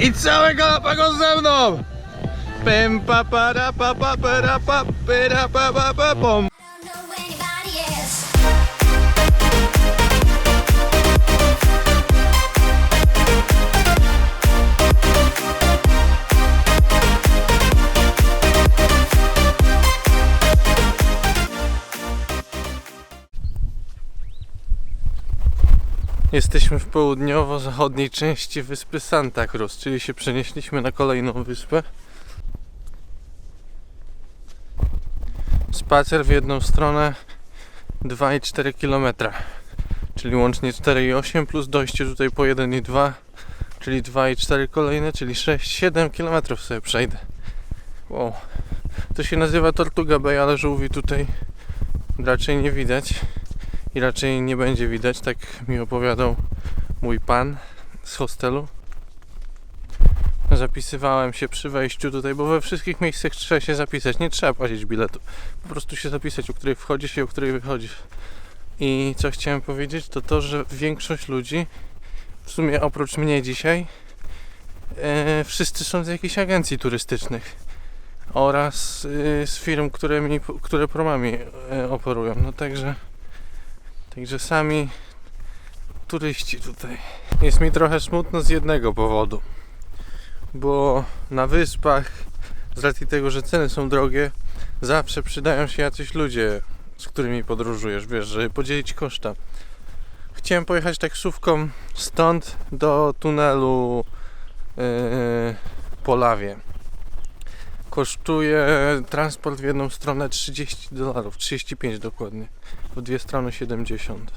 I całe Galapagos ze mną! Pem pa pa pa para pa pyra pa pa pa pom. Jesteśmy w południowo-zachodniej części wyspy Santa Cruz, czyli się przenieśliśmy na kolejną wyspę. Spacer w jedną stronę 2,4 km, czyli łącznie 4,8 plus dojście tutaj po 1,2, czyli 2,4 kolejne, czyli 6-7 km sobie przejdę. Wow. To się nazywa Tortuga Bay, ale żółwi tutaj raczej nie widać i raczej nie będzie widać, tak mi opowiadał mój pan z hostelu. Zapisywałem się przy wejściu tutaj, bo we wszystkich miejscach trzeba się zapisać, nie trzeba płacić biletu. Po prostu się zapisać, o której wchodzisz i o której wychodzisz. I co chciałem powiedzieć, to to, że większość ludzi, w sumie oprócz mnie dzisiaj, e, wszyscy są z jakichś agencji turystycznych oraz e, z firm, które, mi, które promami e, operują. No także Także sami turyści tutaj. Jest mi trochę smutno z jednego powodu. Bo na wyspach, z racji tego, że ceny są drogie, zawsze przydają się jacyś ludzie, z którymi podróżujesz, wiesz, żeby podzielić koszta. Chciałem pojechać taksówką stąd do tunelu yy, po lawie. Kosztuje transport w jedną stronę 30 dolarów, 35 dokładnie w dwie strony 70.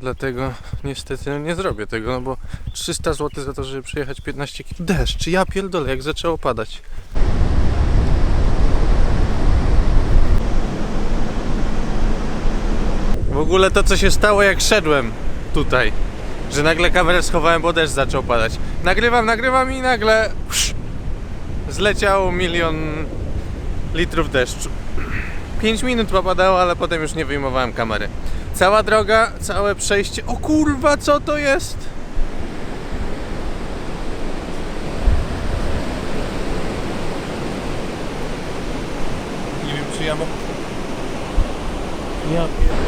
Dlatego niestety nie zrobię tego, no bo 300 zł za to, żeby przejechać 15 km. Deszcz, ja pierdolę, jak zaczęło padać. W ogóle to, co się stało, jak szedłem tutaj, że nagle kamerę schowałem, bo deszcz zaczął padać. Nagrywam, nagrywam i nagle psz, zleciał milion litrów deszczu. 5 minut popadało, ale potem już nie wyjmowałem kamery. Cała droga, całe przejście. O kurwa, co to jest? Nie wiem, czy ja mam. Ja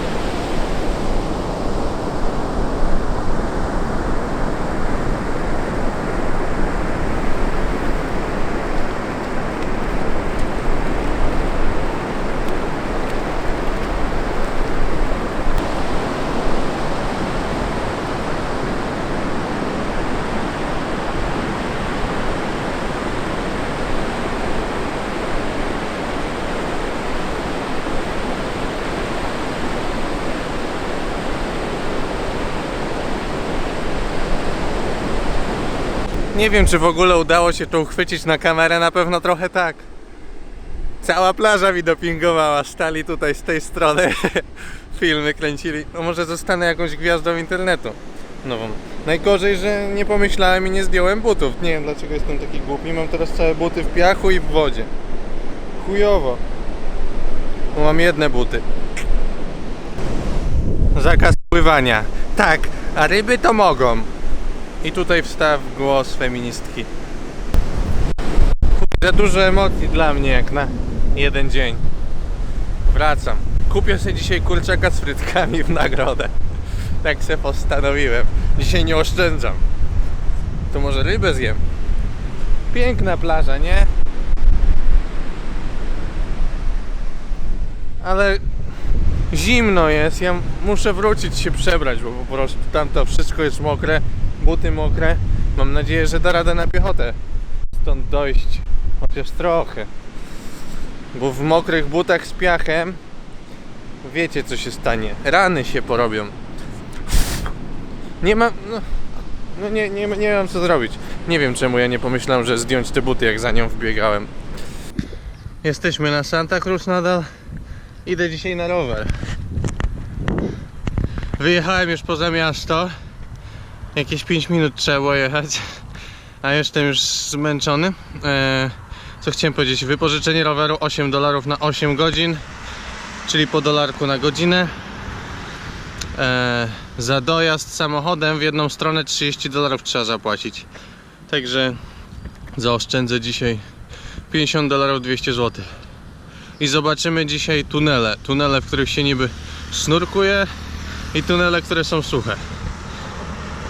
Nie wiem, czy w ogóle udało się to uchwycić na kamerę, na pewno trochę tak. Cała plaża mi dopingowała, stali tutaj z tej strony, filmy kręcili. No może zostanę jakąś gwiazdą internetu. No najgorzej, że nie pomyślałem i nie zdjąłem butów. Nie wiem dlaczego jestem taki głupi, mam teraz całe buty w piachu i w wodzie. Chujowo. Bo mam jedne buty. Zakaz pływania. Tak, a ryby to mogą. I tutaj wstaw głos feministki. Za dużo emocji dla mnie jak na jeden dzień. Wracam. Kupię sobie dzisiaj kurczaka z frytkami w nagrodę. Tak se postanowiłem. Dzisiaj nie oszczędzam. To może rybę zjem. Piękna plaża, nie? Ale zimno jest. Ja muszę wrócić się przebrać, bo po prostu tam to wszystko jest mokre. Buty mokre. Mam nadzieję, że da radę na piechotę stąd dojść. Chociaż trochę. Bo w mokrych butach z piachem wiecie co się stanie. Rany się porobią. Nie mam. No, no nie, nie, nie mam co zrobić. Nie wiem czemu ja nie pomyślałem, że zdjąć te buty jak za nią wbiegałem. Jesteśmy na Santa Cruz nadal. Idę dzisiaj na rower. Wyjechałem już poza miasto. Jakieś 5 minut trzeba było jechać. A jestem już zmęczony. Eee, co chciałem powiedzieć? Wypożyczenie roweru 8 dolarów na 8 godzin, czyli po dolarku na godzinę. Eee, za dojazd samochodem w jedną stronę 30 dolarów trzeba zapłacić. Także zaoszczędzę dzisiaj 50 dolarów 200 zł. I zobaczymy dzisiaj tunele. Tunele, w których się niby snurkuje i tunele, które są suche.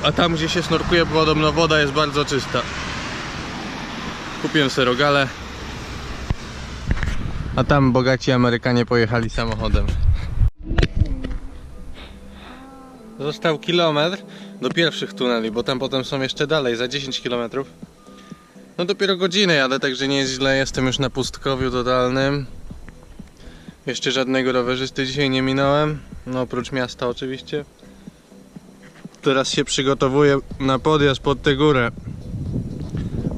A tam, gdzie się snurkuje, podobno woda jest bardzo czysta. Kupiłem sobie rogale. A tam bogaci Amerykanie pojechali samochodem. Został kilometr do pierwszych tuneli, bo tam potem są jeszcze dalej, za 10 km. No dopiero godzinę jadę, także nie jest źle, jestem już na pustkowiu totalnym. Jeszcze żadnego rowerzysty dzisiaj nie minąłem, no oprócz miasta oczywiście. Teraz się przygotowuję na podjazd pod tę górę.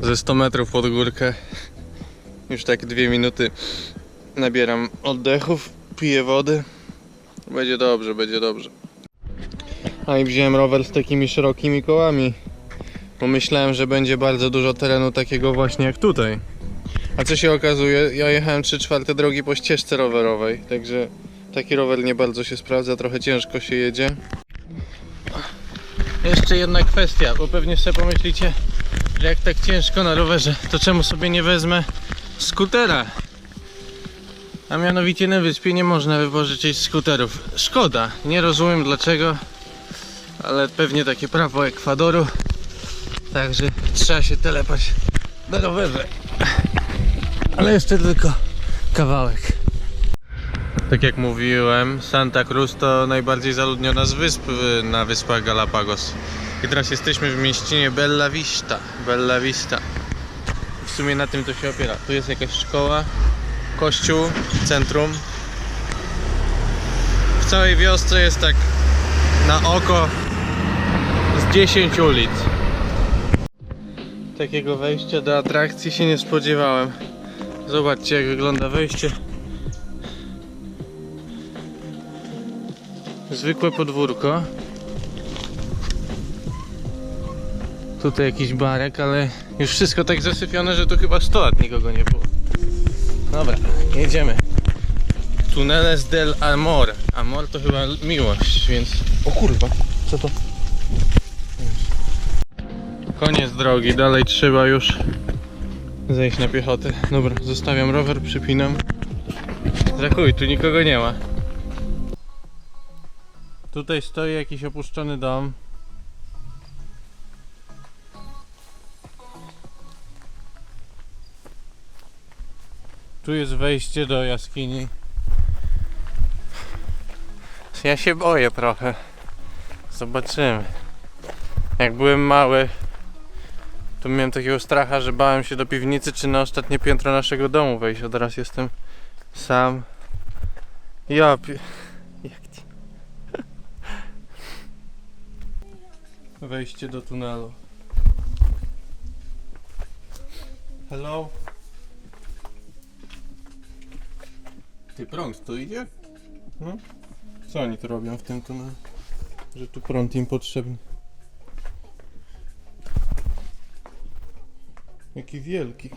Ze 100 metrów pod górkę. Już tak dwie minuty nabieram oddechów, piję wody. Będzie dobrze, będzie dobrze. A i wziąłem rower z takimi szerokimi kołami. Bo myślałem, że będzie bardzo dużo terenu takiego właśnie jak tutaj. A co się okazuje, ja jechałem 3 czwarte drogi po ścieżce rowerowej, także taki rower nie bardzo się sprawdza, trochę ciężko się jedzie. Jeszcze jedna kwestia, bo pewnie sobie pomyślicie, że jak tak ciężko na rowerze, to czemu sobie nie wezmę skutera? A mianowicie na wyspie nie można wypożyczyć skuterów. Szkoda, nie rozumiem dlaczego, ale pewnie takie prawo Ekwadoru. Także trzeba się telepać na rowerze. Ale jeszcze tylko kawałek. Tak jak mówiłem, Santa Cruz to najbardziej zaludniona z wysp na wyspach Galapagos. I teraz jesteśmy w mieścinie Bella Vista. Bella Vista. W sumie na tym to się opiera. Tu jest jakaś szkoła, kościół, centrum. W całej wiosce jest tak na oko z 10 ulic. Takiego wejścia do atrakcji się nie spodziewałem. Zobaczcie jak wygląda wejście. Zwykłe podwórko. Tutaj jakiś barek, ale już wszystko tak zasypione, że tu chyba 100 lat nikogo nie było. Dobra, jedziemy. Tuneles del Amor. Amor to chyba miłość, więc... O kurwa, co to? Koniec drogi, dalej trzeba już zejść na piechotę. Dobra, zostawiam rower, przypinam. Zakuj, tu nikogo nie ma. Tutaj stoi jakiś opuszczony dom. Tu jest wejście do jaskini. Ja się boję trochę. Zobaczymy. Jak byłem mały, to miałem takiego stracha, że bałem się do piwnicy czy na ostatnie piętro naszego domu wejść, a teraz jestem sam. Ja pie... Jak ci... Wejście do tunelu. Hello? Ty prąd tu idzie? No. Co oni tu robią w tym tunelu? Że tu prąd im potrzebny. Jaki wielki.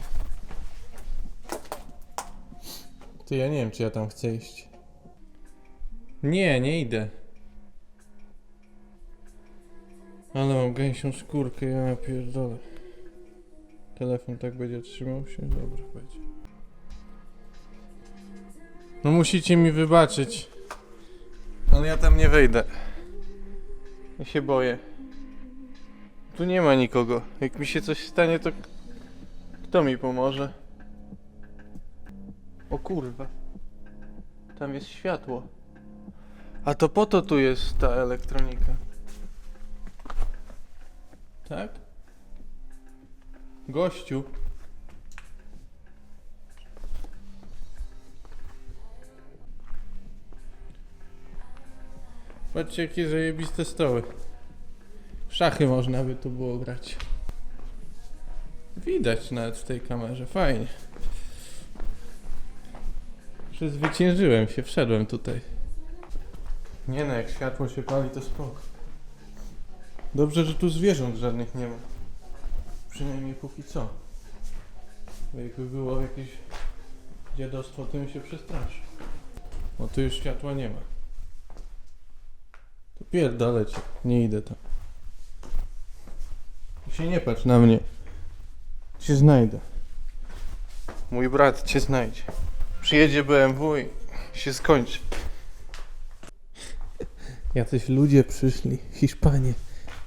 Ty ja nie wiem czy ja tam chcę iść. Nie, nie idę. Ale mam gęsią skórkę, ja pierdolę. Telefon tak będzie trzymał się? Dobra, będzie. No musicie mi wybaczyć. Ale ja tam nie wejdę. Ja się boję. Tu nie ma nikogo. Jak mi się coś stanie, to kto mi pomoże? O kurwa. Tam jest światło. A to po to tu jest ta elektronika. Tak? Gościu. Patrzcie jakie zajebiste stoły. Szachy można by tu było grać. Widać nawet w tej kamerze, fajnie. Przezwyciężyłem się, wszedłem tutaj. Nie no, jak światło się pali, to spoko. Dobrze, że tu zwierząt żadnych nie ma. Przynajmniej póki co. Bo jakby było jakieś dziadostwo, to bym się przestraszył. Bo tu już światła nie ma. To pierdolę cię, nie idę tam. I się nie patrz na mnie. Cię znajdę. Mój brat cię znajdzie. Przyjedzie BMW i się skończy. Jacyś ludzie przyszli, Hiszpanie,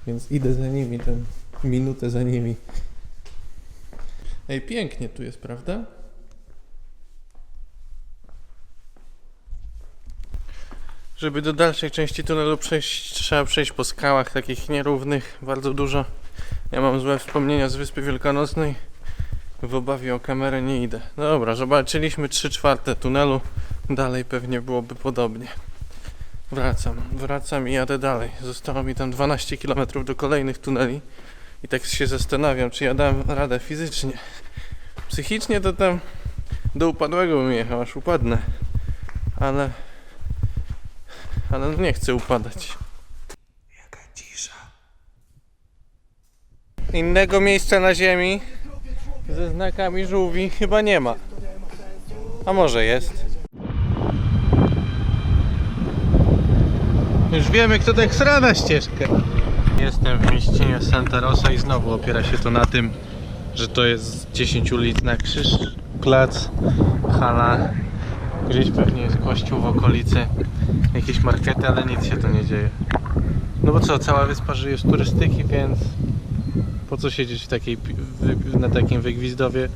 więc idę za nimi, tam minutę za nimi. Ej, pięknie tu jest, prawda? Żeby do dalszej części tunelu przejść, trzeba przejść po skałach takich nierównych, bardzo dużo. Ja mam złe wspomnienia z Wyspy Wielkanocnej. W obawie o kamerę nie idę. Dobra, zobaczyliśmy 3 czwarte tunelu. Dalej pewnie byłoby podobnie. Wracam, wracam i jadę dalej. Zostało mi tam 12 km do kolejnych tuneli. I tak się zastanawiam, czy ja dam radę fizycznie. Psychicznie to tam do upadłego bym jechał, aż upadnę. Ale... Ale no nie chcę upadać. Jaka cisza. Innego miejsca na ziemi ze znakami żółwi chyba nie ma. A może jest? Już wiemy, kto tak sra na ścieżkę. Jestem w mieścinie Santa Rosa i znowu opiera się to na tym, że to jest 10 ulic na krzyż, plac, hala. Gdzieś pewnie jest kościół w okolicy, jakieś markety, ale nic się tu nie dzieje. No bo co, cała wyspa żyje z turystyki, więc po co siedzieć w takiej, na takim wygwizdowie,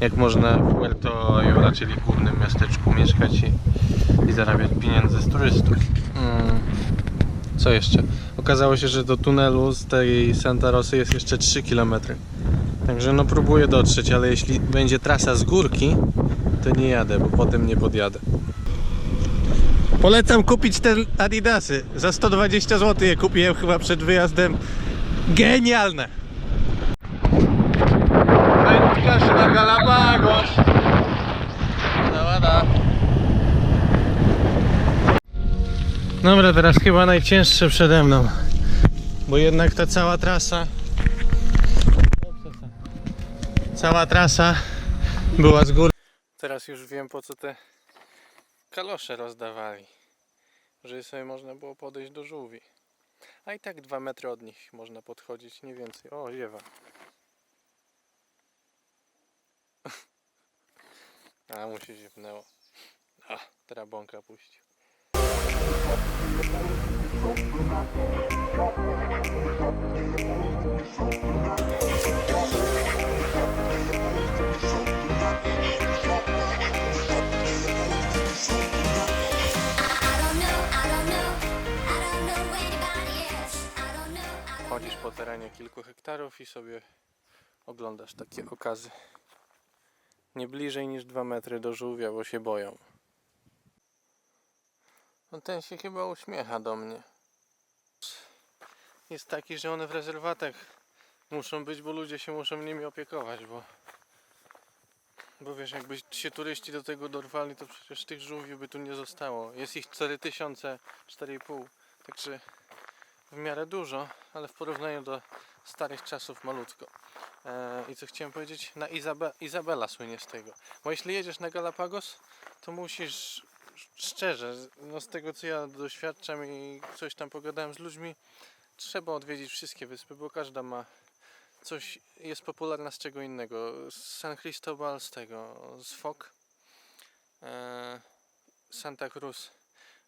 jak można w Puerto Ayora, czyli głównym miasteczku mieszkać i, i zarabiać pieniądze z turystów. Mm. Co jeszcze? Okazało się, że do tunelu z tej Santa Rosy jest jeszcze 3 km. Także no próbuję dotrzeć, ale jeśli będzie trasa z górki, to nie jadę, bo potem nie podjadę. Polecam kupić te Adidasy. Za 120 zł je kupiłem chyba przed wyjazdem. Genialne! Wędkarz na Galapagos. Dobra. Dobra, teraz chyba najcięższe przede mną. Bo jednak ta cała trasa. Cała trasa była z góry. Teraz już wiem po co te kalosze rozdawali. Żeby sobie można było podejść do żółwi. A i tak dwa metry od nich można podchodzić, nie więcej. O, ziewa. A, mu się ziewnęło. A, teraz puścił. Chodzisz po terenie kilku hektarów i sobie oglądasz takie okazy. Nie bliżej niż 2 metry do żółwia, bo się boją. No ten się chyba uśmiecha do mnie. Jest taki, że one w rezerwatach muszą być, bo ludzie się muszą nimi opiekować, bo bo wiesz, jakby się turyści do tego dorwali, to przecież tych żółwi by tu nie zostało. Jest ich 4000, 4,5. Także w miarę dużo, ale w porównaniu do starych czasów malutko. E, I co chciałem powiedzieć? Na Izabe Izabela słynie z tego. Bo jeśli jedziesz na Galapagos, to musisz szczerze, no z tego co ja doświadczam i coś tam pogadałem z ludźmi, trzeba odwiedzić wszystkie wyspy, bo każda ma coś, jest popularna z czego innego. Z San Cristobal z tego, z fok. E, Santa Cruz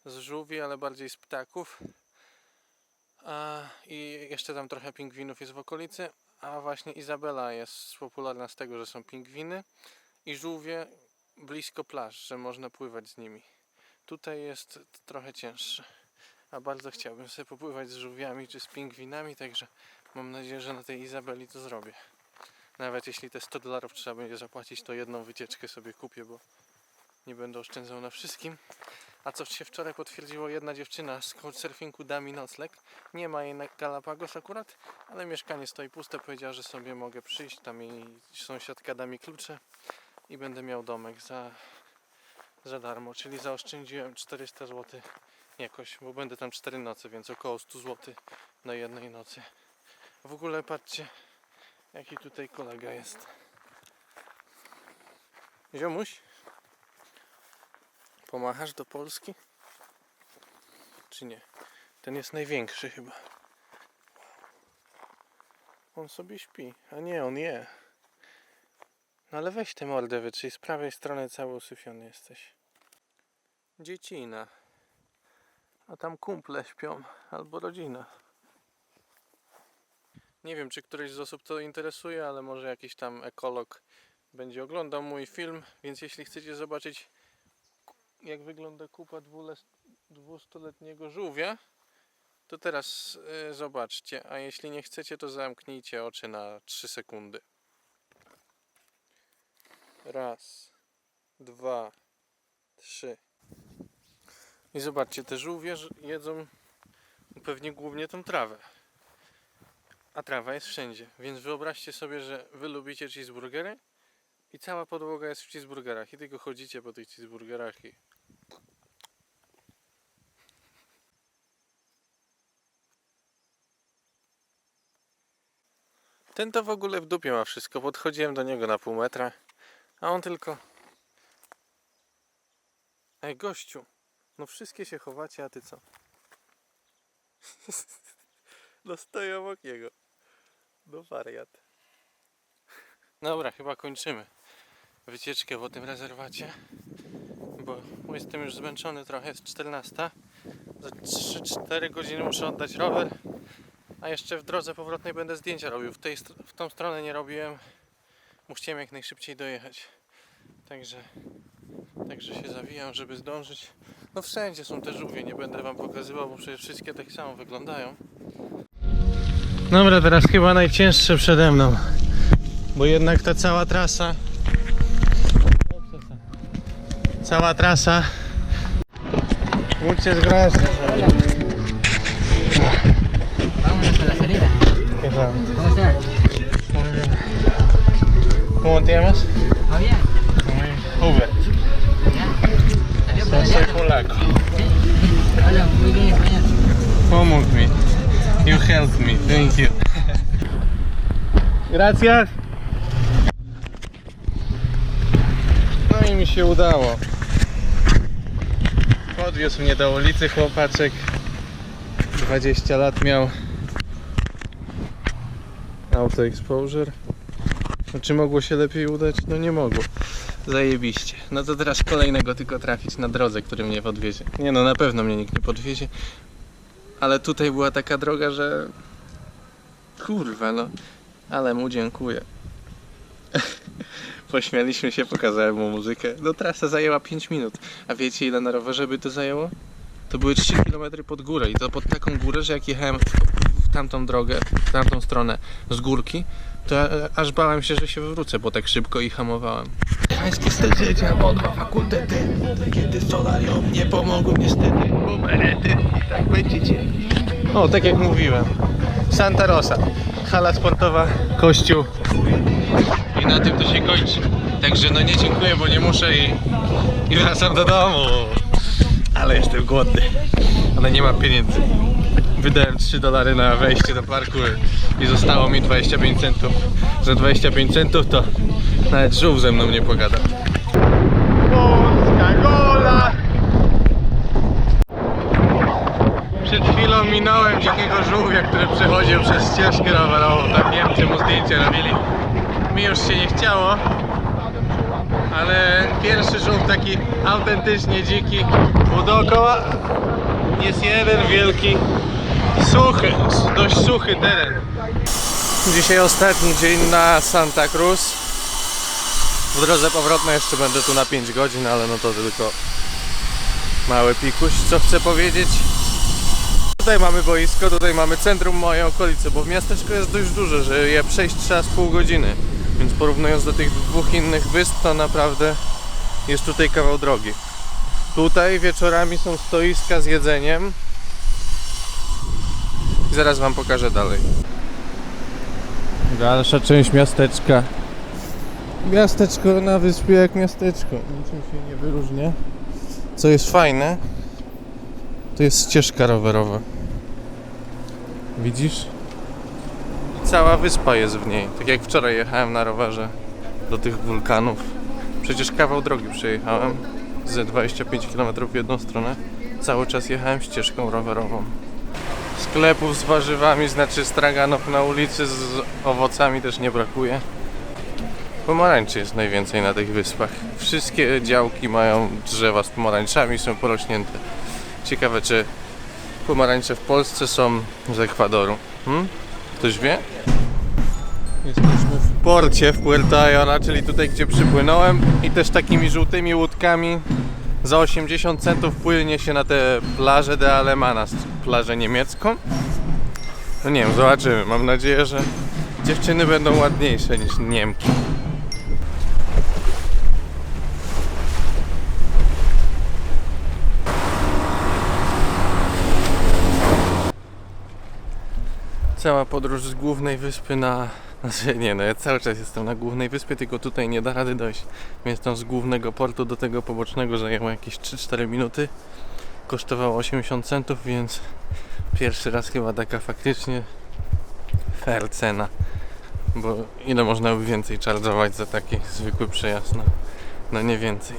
z żółwi, ale bardziej z ptaków. A, I jeszcze tam trochę pingwinów jest w okolicy, a właśnie Izabela jest popularna z tego, że są pingwiny i żółwie blisko plaż, że można pływać z nimi. Tutaj jest trochę cięższe, a bardzo chciałbym sobie popływać z żółwiami czy z pingwinami, także mam nadzieję, że na tej Izabeli to zrobię. Nawet jeśli te 100 dolarów trzeba będzie zapłacić, to jedną wycieczkę sobie kupię, bo nie będę oszczędzał na wszystkim. A co się wczoraj potwierdziło, jedna dziewczyna z couchsurfingu da mi nocleg. Nie ma jej na Galapagos akurat, ale mieszkanie stoi puste. Powiedziała, że sobie mogę przyjść tam i sąsiadka da mi klucze i będę miał domek za, za darmo. Czyli zaoszczędziłem 400 zł jakoś, bo będę tam 4 noce, więc około 100 zł na jednej nocy. W ogóle patrzcie, jaki tutaj kolega jest. Ziomuś? Pomachasz do Polski? Czy nie? Ten jest największy chyba. On sobie śpi. A nie, on je. No ale weź tę mordę wytrzyj, z prawej strony cały usyfiony jesteś. Dziecina. A tam kumple śpią, albo rodzina. Nie wiem, czy któryś z osób to interesuje, ale może jakiś tam ekolog będzie oglądał mój film, więc jeśli chcecie zobaczyć jak wygląda kupa dwustuletniego żółwia, to teraz y, zobaczcie, a jeśli nie chcecie, to zamknijcie oczy na 3 sekundy. Raz, dwa, trzy. I zobaczcie, te żółwie jedzą pewnie głównie tą trawę. A trawa jest wszędzie, więc wyobraźcie sobie, że wy lubicie cheeseburgery i cała podłoga jest w cheeseburgerach i tylko chodzicie po tych cheeseburgerach i... Ten to w ogóle w dupie ma wszystko. Podchodziłem do niego na pół metra, a on tylko... Ej, gościu, no wszystkie się chowacie, a ty co? No stoję obok niego. No wariat. Dobra, chyba kończymy wycieczkę po tym rezerwacie. Bo jestem już zmęczony trochę, jest 14. Za 3-4 godziny muszę oddać rower. A jeszcze w drodze powrotnej będę zdjęcia robił. W, tej, w tą stronę nie robiłem, bo chciałem jak najszybciej dojechać. Także, także się zawijam, żeby zdążyć. No wszędzie są te żółwie, nie będę wam pokazywał, bo przecież wszystkie tak samo wyglądają. Dobra, teraz chyba najcięższe przede mną. Bo jednak ta cała trasa. Cała trasa. Łódź jest groźna. Vámonos a la salida. ¿Cómo te llamas? ¿Va bien? Hubert. ¿Salió por No soy allá? polaco. Sí. Habla muy bien español. Pomógł mi. You helped me. Thank you. Gracias. No i mi się udało. Podwiózł mnie do ulicy chłopaczek. 20 lat miał. Auto exposure. No, czy mogło się lepiej udać? No nie mogło. Zajebiście. No to teraz kolejnego tylko trafić na drodze, który mnie podwiezie. Nie no, na pewno mnie nikt nie podwiezie. Ale tutaj była taka droga, że. Kurwa, no. Ale mu dziękuję. Pośmialiśmy się, pokazałem mu muzykę. No trasa zajęła 5 minut. A wiecie ile na rowerze by to zajęło? To były 3 km pod górę i to pod taką górę, że jak jechałem w, w tamtą drogę, w tamtą stronę z górki, to aż bałem się, że się wywrócę, bo tak szybko i hamowałem. Pański styl życia, bo dwa fakultety, kiedy solarium nie pomogły niestety, bo berety i tak będziecie. O, tak jak mówiłem. Santa Rosa, hala sportowa, kościół. I na tym to się kończy. Także no nie dziękuję, bo nie muszę i, i wracam do domu. Ale jestem głodny. Ale nie ma pieniędzy. Wydałem 3 dolary na wejście do parku i zostało mi 25 centów. Za 25 centów to nawet żółw ze mną nie pogada. Polska gola! Przed chwilą minąłem dzikiego żółwia, który przechodził przez ścieżkę rowerową. Tam Niemcy mu zdjęcie robili. Mi już się nie chciało, ale pierwszy żółw taki autentycznie dziki. Bo dookoła jest jeden wielki, suchy, dość suchy teren. Dzisiaj ostatni dzień na Santa Cruz. W drodze powrotnej jeszcze będę tu na 5 godzin, ale no to tylko mały pikuś. Co chcę powiedzieć? Tutaj mamy boisko, tutaj mamy centrum mojej okolicy, bo miasteczko jest dość duże, że je przejść trzeba z pół godziny. Więc porównując do tych dwóch innych wysp, to naprawdę jest tutaj kawał drogi. Tutaj wieczorami są stoiska z jedzeniem. I zaraz wam pokażę dalej. Dalsza część miasteczka. Miasteczko na wyspie jak miasteczko. Niczym się nie wyróżnia. Co jest fajne, to jest ścieżka rowerowa. Widzisz? Cała wyspa jest w niej. Tak jak wczoraj jechałem na rowerze do tych wulkanów. Przecież kawał drogi przejechałem. Ze 25 km w jedną stronę. Cały czas jechałem ścieżką rowerową. Sklepów z warzywami, znaczy straganów na ulicy z owocami też nie brakuje. Pomarańczy jest najwięcej na tych wyspach. Wszystkie działki mają drzewa z pomarańczami, są porośnięte. Ciekawe, czy pomarańcze w Polsce są z Ekwadoru. Hmm? Ktoś wie? Jesteśmy w porcie w Puerto Ayora, czyli tutaj, gdzie przypłynąłem i też takimi żółtymi łódkami za 80 centów płynie się na tę plażę de Alemanas, plażę niemiecką. No nie wiem, zobaczymy. Mam nadzieję, że dziewczyny będą ładniejsze niż Niemki. Cała podróż z głównej wyspy na... Znaczy nie no, ja cały czas jestem na głównej wyspie, tylko tutaj nie da rady dojść. Więc tam z głównego portu do tego pobocznego zajęło jakieś 3-4 minuty. Kosztowało 80 centów, więc pierwszy raz chyba taka faktycznie fair cena. Bo ile można by więcej charge'ować za taki zwykły przejazd? No, no nie więcej.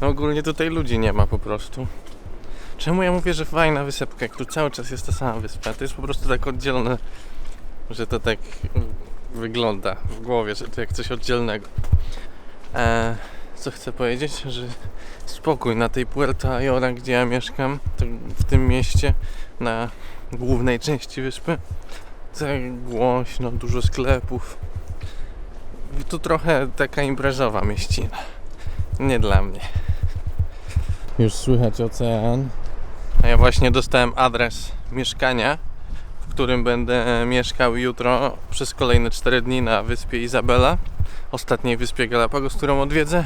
No ogólnie tutaj ludzi nie ma po prostu. Czemu ja mówię, że fajna wysepka, jak tu cały czas jest ta sama wyspa? To jest po prostu tak oddzielone, że to tak wygląda w głowie, że to jak coś oddzielnego. E, co chcę powiedzieć, że spokój na tej Puerto Ayora, gdzie ja mieszkam, to w tym mieście, na głównej części wyspy, tak głośno, dużo sklepów. Tu trochę taka imprezowa mieścina. Nie dla mnie. Już słychać ocean. A ja właśnie dostałem adres mieszkania, którym będę mieszkał jutro przez kolejne 4 dni na wyspie Izabela, ostatniej wyspie Galapagos, którą odwiedzę.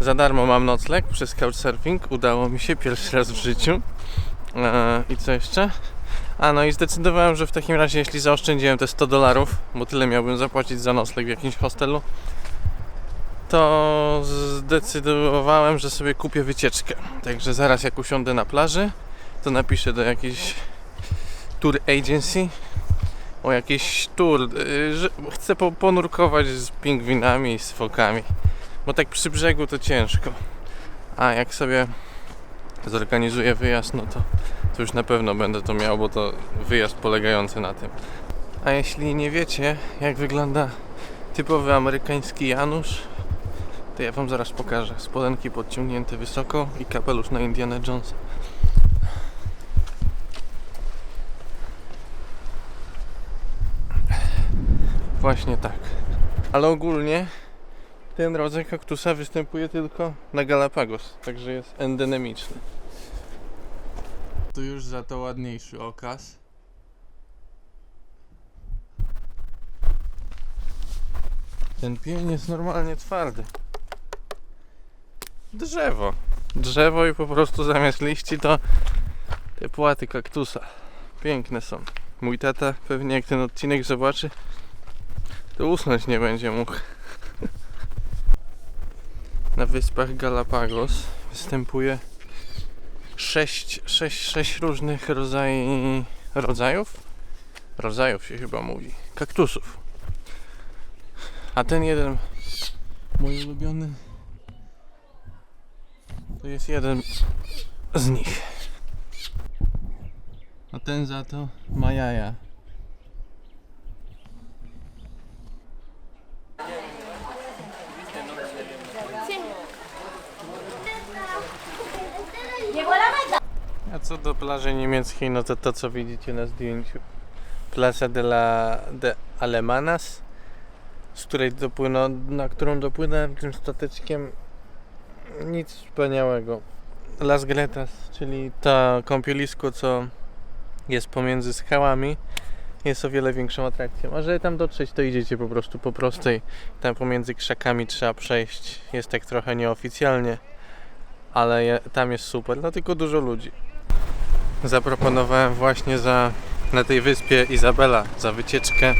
Za darmo mam nocleg przez Couchsurfing. Udało mi się pierwszy raz w życiu. Eee, I co jeszcze? A no i zdecydowałem, że w takim razie, jeśli zaoszczędziłem te 100 dolarów, bo tyle miałbym zapłacić za nocleg w jakimś hostelu, to zdecydowałem, że sobie kupię wycieczkę. Także zaraz jak usiądę na plaży, to napiszę do jakiejś tour agency o jakiś tour, y, że chcę po, ponurkować z pingwinami i z fokami. Bo tak przy brzegu to ciężko. A jak sobie zorganizuję wyjazd, no to, to już na pewno będę to miał, bo to wyjazd polegający na tym. A jeśli nie wiecie, jak wygląda typowy amerykański Janusz, to ja wam zaraz pokażę. Spodenki podciągnięte wysoko i kapelusz na Indiana Jonesa. Właśnie tak. Ale ogólnie ten rodzaj kaktusa występuje tylko na Galapagos, także jest endemiczny. Tu już za to ładniejszy okaz. Ten pień jest normalnie twardy. Drzewo. Drzewo i po prostu zamiast liści to te płaty kaktusa. Piękne są. Mój tata pewnie jak ten odcinek zobaczy, to usnąć nie będzie mógł. Na wyspach Galapagos występuje sześć, sześć, sześć różnych rodzajów, rodzajów? Rodzajów się chyba mówi. Kaktusów. A ten jeden, mój ulubiony, to jest jeden z nich. A ten za to ma jaja. A co do plaży niemieckiej, no to to co widzicie na zdjęciu. Plaza de la de Alemanas, z której dopłynę, na którą dopłynąłem tym stateczkiem. Nic wspaniałego. Las Gretas, czyli to kąpielisko, co jest pomiędzy skałami, jest o wiele większą atrakcją. A żeby tam dotrzeć, to idziecie po prostu po prostej. Tam pomiędzy krzakami trzeba przejść. Jest tak trochę nieoficjalnie, ale je, tam jest super, no tylko dużo ludzi. Zaproponowałem właśnie za na tej wyspie Izabela za wycieczkę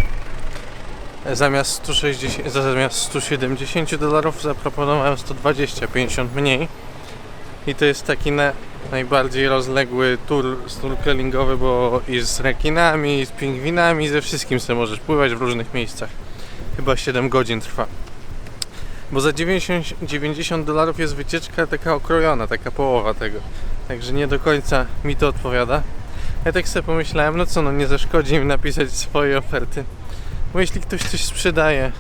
zamiast 160, zamiast 170 dolarów zaproponowałem 120, 50 mniej. I to jest taki na, najbardziej rozległy tour snorkelingowy, bo i z rekinami, i z pingwinami, i ze wszystkim sobie możesz pływać w różnych miejscach. Chyba 7 godzin trwa. Bo za 90, 90 dolarów jest wycieczka taka okrojona, taka połowa tego. Także nie do końca mi to odpowiada. Ja tak sobie pomyślałem, no co, no nie zaszkodzi mi napisać swoje oferty. Bo jeśli ktoś coś sprzedaje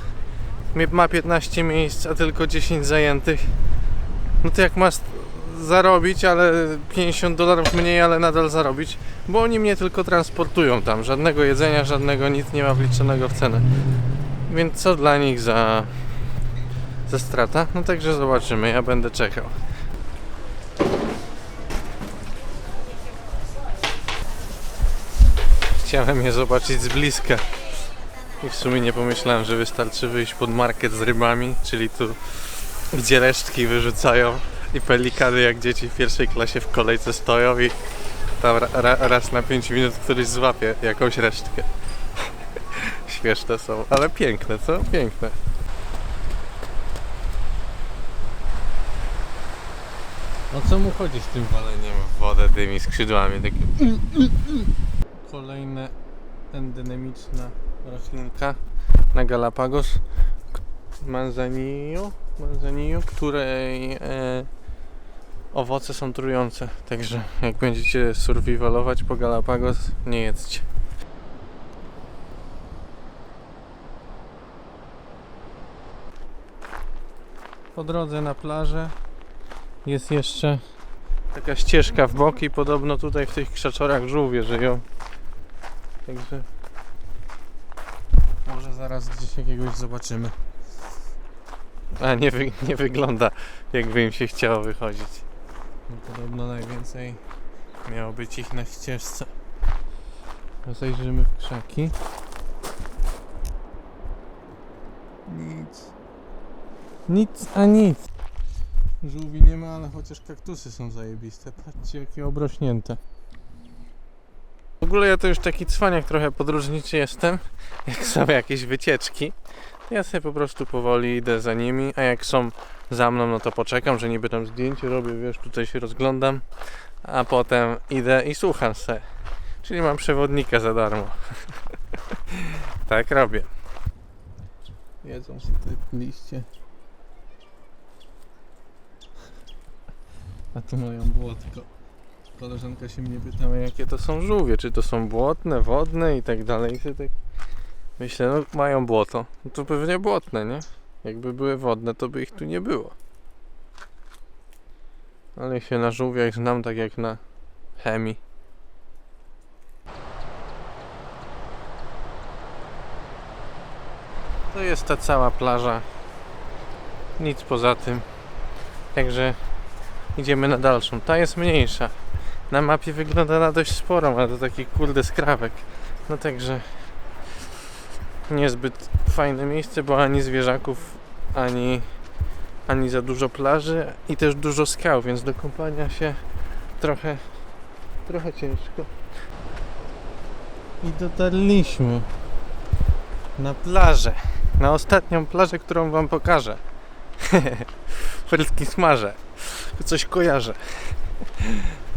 ma 15 miejsc, a tylko 10 zajętych, no to jak masz zarobić, ale 50 dolarów mniej, ale nadal zarobić, bo oni mnie tylko transportują tam, żadnego jedzenia, żadnego nic nie ma wliczonego w cenę. Więc co dla nich za, za strata? No także zobaczymy, ja będę czekał. Chciałem je zobaczyć z bliska. I w sumie nie pomyślałem, że wystarczy wyjść pod market z rybami, czyli tu, gdzie resztki wyrzucają i pelikany jak dzieci w pierwszej klasie w kolejce stoją i tam ra, ra, raz na 5 minut któryś złapie jakąś resztkę. Śmieszne są, ale piękne, co? Piękne. O co mu chodzi z tym waleniem w wodę tymi skrzydłami takim? Kolejne endemiczna roślinka na Galapagos Manzanillo, Manzanillo której e, owoce są trujące. Także jak będziecie survivalować po Galapagos, nie jedzcie. Po drodze na plażę jest jeszcze taka ścieżka w bok i podobno tutaj w tych krzaczorach żółwie żyją. Także może zaraz gdzieś jakiegoś zobaczymy. A nie, wy, nie wygląda jakby im się chciało wychodzić. No, podobno najwięcej miało być ich na ścieżce. Zajrzymy w krzaki. Nic. Nic a nic. Żółwi nie ma, ale chociaż kaktusy są zajebiste. Patrzcie jakie obrośnięte. W ogóle ja to już taki cwaniak trochę podróżniczy jestem. Jak są jakieś wycieczki, to ja sobie po prostu powoli idę za nimi, a jak są za mną, no to poczekam, że niby tam zdjęcie robię, wiesz, tutaj się rozglądam, a potem idę i słucham se. Czyli mam przewodnika za darmo. tak robię. Jedzą sobie te liście. A tu mają błotko. Koleżanka się mnie pytała, jakie to są żółwie, czy to są błotne, wodne i tak dalej. I tak myślę, no mają błoto. No to pewnie błotne, nie? Jakby były wodne, to by ich tu nie było. Ale się na żółwiach znam tak jak na chemii. To jest ta cała plaża. Nic poza tym. Także idziemy na dalszą. Ta jest mniejsza. Na mapie wygląda na dość sporą, ale to taki kurde skrawek. No także niezbyt fajne miejsce, bo ani zwierzaków, ani, ani za dużo plaży i też dużo skał, więc do kąpania się trochę, trochę ciężko. I dotarliśmy na plażę. Na ostatnią plażę, którą wam pokażę. Frytki smażę. Coś kojarzę.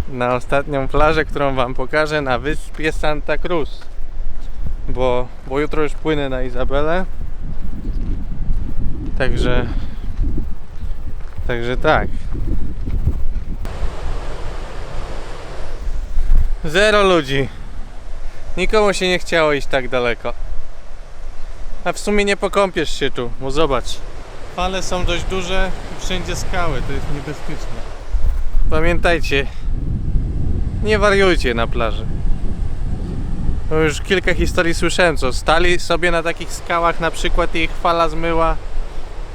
Na ostatnią plażę, którą wam pokażę na wyspie Santa Cruz. Bo, bo jutro już płynę na Izabelę. Także Także tak. Zero ludzi. Nikomu się nie chciało iść tak daleko. A w sumie nie pokąpiesz się tu, bo zobacz. Fale są dość duże i wszędzie skały, to jest niebezpieczne. Pamiętajcie, nie wariujcie na plaży. Już kilka historii słyszałem, co stali sobie na takich skałach, na przykład ich fala zmyła,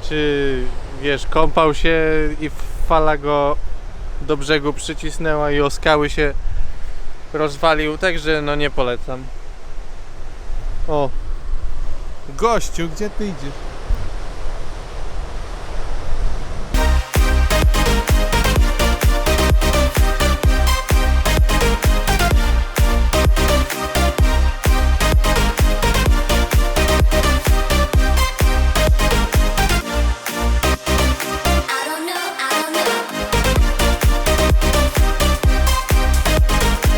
czy wiesz, kąpał się i fala go do brzegu przycisnęła i o skały się rozwalił, także no nie polecam. O, gościu, gdzie ty idziesz?